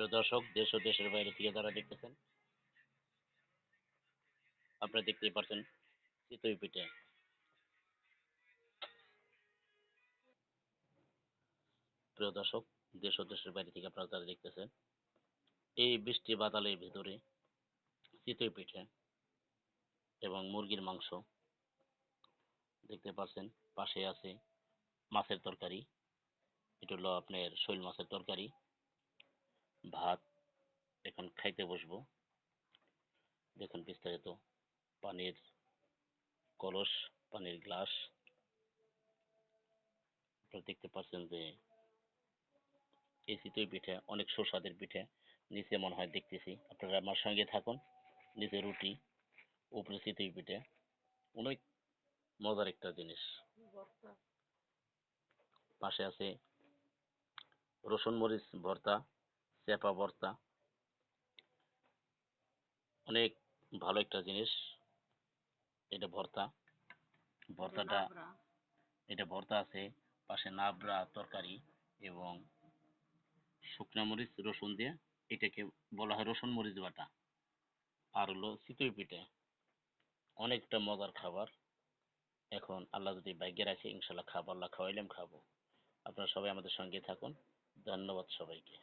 প্রিয় দর্শক, দেশ ও দেশের বাইরে থেকে যারা দেখতেছেন, আপনারা দেখতেই পাচ্ছেন চিতই পিঠে। প্রিয় দর্শক, দেশ ও দেশের বাইরে থেকে আপনারা যারা দেখতেছেন, এই বৃষ্টি বাতালের ভিতরে চিতই পিঠে এবং মুরগির মাংস দেখতে পাচ্ছেন, পাশে আছে মাছের তরকারি। এটা হলো আপনার শৈল মাছের তরকারি। ভাত এখন খাইতে বসবো। দেখুন বিস্তারিত। পানির কলস, পানির গ্লাস। আপনারা দেখতে পাচ্ছেন যে এই চিতই পিঠে, অনেক সুস্বাদের পিঠে। নিচে মনে হয় দেখতেছি। আপনারা আমার সঙ্গে থাকুন। নিচে রুটি, উপরে চিতই পিঠে। অনেক মজার একটা জিনিস। পাশে আছে রসুন মরিচ ভর্তা। চেপা ভর্তা। অনেক ভালো একটা জিনিস এটা ভর্তা। ভর্তাটা এটা ভর্তা আছে পাশে নাবড়া তরকারি এবং শুকনা মরিচ রসুন দিয়ে এটাকে বলা হয় রসুন মরিচ বাটা। আর হলো চিতই পিঠে। অনেকটা মজার খাবার। এখন আল্লাহ যদি বাইকে রাখে ইনশাল্লাহ খাব আল্লাহ খাওয়াইলাম খাব। আপনারা সবাই আমাদের সঙ্গে থাকুন। ধন্যবাদ সবাইকে।